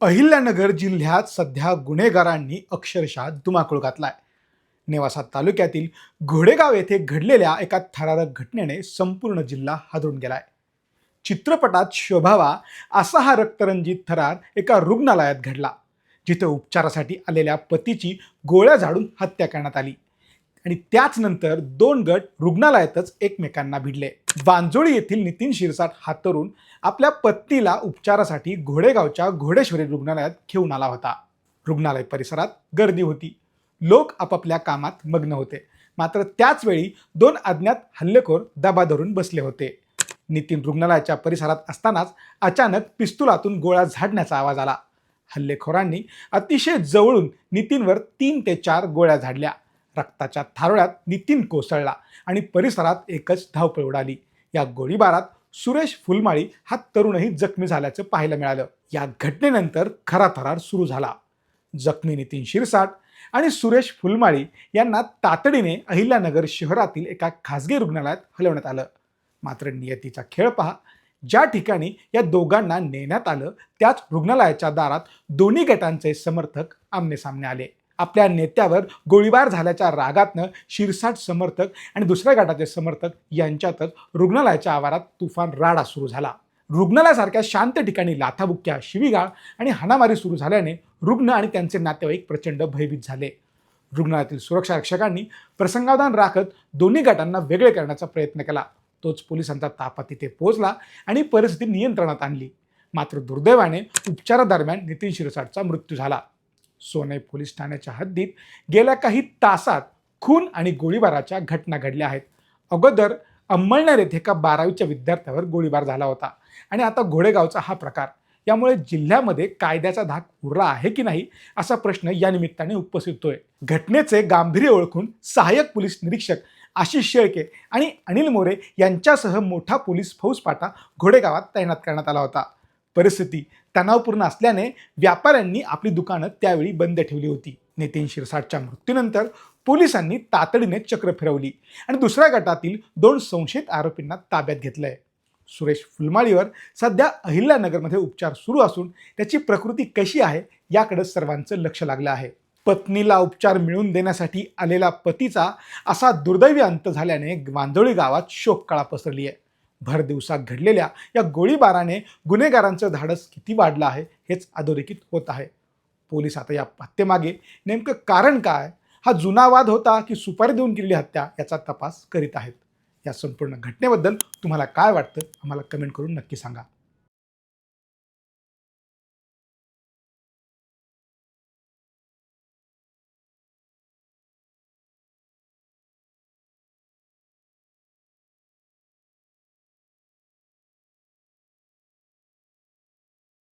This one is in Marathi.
अहिल्यानगर जिल्ह्यात सध्या गुन्हेगारांनी अक्षरशः धुमाकूळ घातलाय. नेवासा तालुक्यातील घोडेगाव येथे घडलेल्या एका थरारक घटनेने संपूर्ण जिल्हा हादरून गेलाय. चित्रपटात शोभावा असा हा रक्तरंजित थरार एका रुग्णालयात घडला जिथे उपचारासाठी आलेल्या पतीची गोळ्या झाडून हत्या करण्यात आली. आणि त्याच नंतर दोन गट रुग्णालयातच एकमेकांना भिडले. वांजोळी येथील नितीन शिरसाट हा तरुण आपल्या पत्नीला उपचारासाठी घोडेगावच्या घोडेश्वरी रुग्णालयात घेऊन आला होता. रुग्णालय परिसरात गर्दी होती. लोक आपापल्या कामात मग्न होते. मात्र त्याच वेळी दोन अज्ञात हल्लेखोर दबा धरून बसले होते. नितीन रुग्णालयाच्या परिसरात असतानाच अचानक पिस्तुलातून गोळ्या झाडण्याचा आवाज आला. हल्लेखोरांनी अतिशय जवळून नितीनवर तीन ते चार गोळ्या झाडल्या. रक्ताच्या थारोळ्यात नितीन कोसळला आणि परिसरात एकच धावपळ उडाली. या गोळीबारात सुरेश फुलमाळी हा तरुणही जखमी झाल्याचं पाहायला मिळालं. या घटनेनंतर खरा थरार सुरू झाला. जखमी नितीन शिरसाट आणि सुरेश फुलमाळी यांना तातडीने अहिल्यानगर शहरातील एका खासगी रुग्णालयात हलवण्यात आलं. मात्र नियतीचा खेळ पहा ज्या ठिकाणी या दोघांना नेण्यात आलं त्याच रुग्णालयाच्या दारात दोन्ही गटांचे समर्थक आमनेसामने आले. आपल्या नेत्यावर गोळीबार झाल्याच्या रागातनं शिरसाट समर्थक आणि दुसऱ्या गटाचे समर्थक यांच्यातच रुग्णालयाच्या आवारात तुफान राडा सुरू झाला. रुग्णालयासारख्या शांत ठिकाणी लाथाबुक्क्या शिवीगाळ आणि हाणामारी सुरू झाल्याने रुग्ण आणि त्यांचे नातेवाईक प्रचंड भयभीत झाले. रुग्णालयातील सुरक्षा रक्षकांनी प्रसंगावधान राखत दोन्ही गटांना वेगळे करण्याचा प्रयत्न केला. तोच पोलिसांचा ताफा तिथे पोहोचला आणि परिस्थिती नियंत्रणात आणली. मात्र दुर्दैवाने उपचारादरम्यान नितीन शिरसाटचा मृत्यू झाला. सोने पोलीस ठाण्याच्या हद्दीत गेल्या काही तासात खून आणि गोळीबाराच्या घटना घडल्या आहेत. अगोदर अंमळनेर येथे एका बारावीच्या विद्यार्थ्यावर गोळीबार झाला होता आणि आता घोडेगावचा हा प्रकार. यामुळे जिल्ह्यामध्ये कायद्याचा धाक उरला आहे की नाही असा प्रश्न या निमित्ताने उपस्थित होतोय. घटनेचे गांभीर्य ओळखून सहाय्यक पोलीस निरीक्षक आशिष शेळके आणि अनिल मोरे यांच्यासह मोठा पोलीस फौजपाटा घोडेगावात तैनात करण्यात आला होता. परिस्थिती तणावपूर्ण असल्याने व्यापाऱ्यांनी आपली दुकानं त्यावेळी बंद ठेवली होती. नितीन शिरसाटच्या मृत्यूनंतर पोलिसांनी तातडीने चक्र फिरवली आणि दुसऱ्या गटातील दोन संशयित आरोपींना ताब्यात घेतलंय. सुरेश फुलमाळीवर सध्या अहिल्यानगरमध्ये उपचार सुरू असून त्याची प्रकृती कशी आहे याकडे सर्वांचं लक्ष लागलं आहे. पत्नीला उपचार मिळवून देण्यासाठी आलेला पतीचा असा दुर्दैवी अंत झाल्याने वांजोळी गावात शोककळा पसरली आहे भर दिवसात घडलेल्या या गोळीबाराने गुन्हेगारांचं धाडस किती वाढलं आहे हेच अधोरेखित होत आहे. पोलीस आता या हत्येमागे नेमकं कारण काय? हा जुना वाद होता की सुपारी देऊन केलेली हत्या याचा तपास करीत आहेत. या संपूर्ण घटनेबद्दल तुम्हाला काय वाटतं? आम्हाला कमेंट करून नक्की सांगा.